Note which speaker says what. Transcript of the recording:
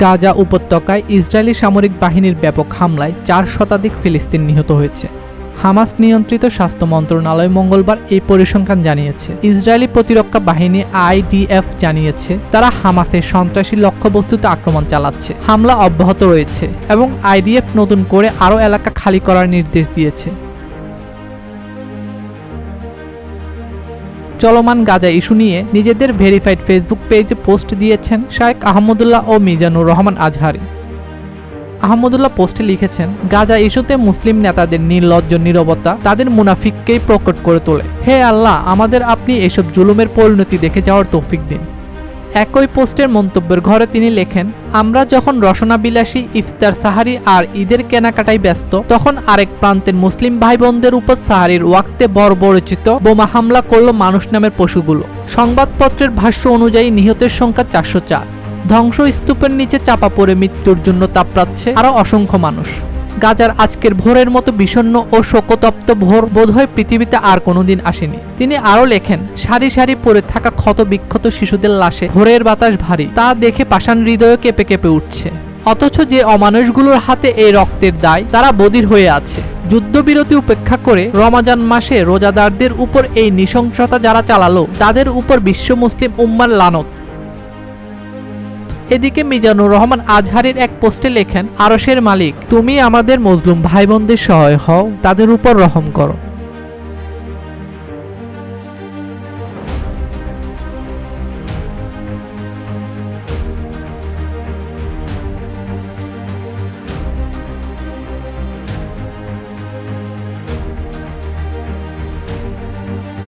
Speaker 1: গাজা উপত্যকায় ইসরায়েলি সামরিক বাহিনীর ব্যাপক হামলায় চার শতাধিক ফিলিস্তিন নিহত হয়েছে। হামাস নিয়ন্ত্রিত স্বাস্থ্য মন্ত্রণালয় মঙ্গলবার এই পরিসংখ্যান জানিয়েছে। ইসরায়েলি প্রতিরক্ষা বাহিনী আইডিএফ জানিয়েছে, তারা হামাসের সন্ত্রাসী লক্ষ্যবস্তুতে আক্রমণ চালাচ্ছে। হামলা অব্যাহত রয়েছে এবং আইডিএফ নতুন করে আরও এলাকা খালি করার নির্দেশ দিয়েছে। চলমান গাজা ইস্যু নিয়ে নিজেদের ভেরিফাইড ফেসবুক পেজে পোস্ট দিয়েছেন শায়েক আহমদুল্লাহ ও মিজানুর রহমান আজহারি। আহমদুল্লাহ পোস্টে লিখেছেন, গাজা ইস্যুতে মুসলিম নেতাদের নির্লজ্জ নিরবতা তাদের মুনাফিককেই প্রকট করে তোলে। হে আল্লাহ, আমাদের আপনি এসব জুলুমের পরিণতি দেখে যাওয়ার তৌফিক দিন। একই পোস্টের মন্তব্যের ঘরে তিনি লেখেন, আমরা যখন রসনাবিলাসী, ইফতার সাহারি আর ঈদের কেনাকাটায় ব্যস্ত, তখন আরেক প্রান্তের মুসলিম ভাই বোনদের উপর সাহারির ওয়াক্তে বর্বরচিত বোমা হামলা করল মানুষ নামের পশুগুলো। সংবাদপত্রের ভাষ্য অনুযায়ী নিহতের সংখ্যা চারশো চার। ধ্বংস স্তূপের নিচে চাপা পড়ে মৃত্যুর জন্য তাপড়াচ্ছে আরও অসংখ্য মানুষ। গাজার আজকের ভোরের মতো বিষণ্ণ ও শোকতপ্ত ভোর বোধহয় পৃথিবীতে আর কোনোদিন আসেনি। তিনি আরও লেখেন, সারি সারি পড়ে থাকা ক্ষত বিক্ষত শিশুদের লাশে ভোরের বাতাস ভারী, তা দেখে পাষাণ হৃদয় কেঁপে কেঁপে উঠছে। অথচ যে অমানুষগুলোর হাতে এই রক্তের দায়, তারা বধির হয়ে আছে। যুদ্ধবিরতি উপেক্ষা করে রমাজান মাসে রোজাদারদের উপর এই নৃশংসতা যারা চালালো, তাদের উপর বিশ্ব মুসলিম উম্মার লানত। এদিকে মিজানুর রহমান আজহারের এক পোস্টে লেখেন, আরশের মালিক, তুমি আমাদের মজলুম ভাই বোনদের সহায় হও, তাদের উপর রহম করো।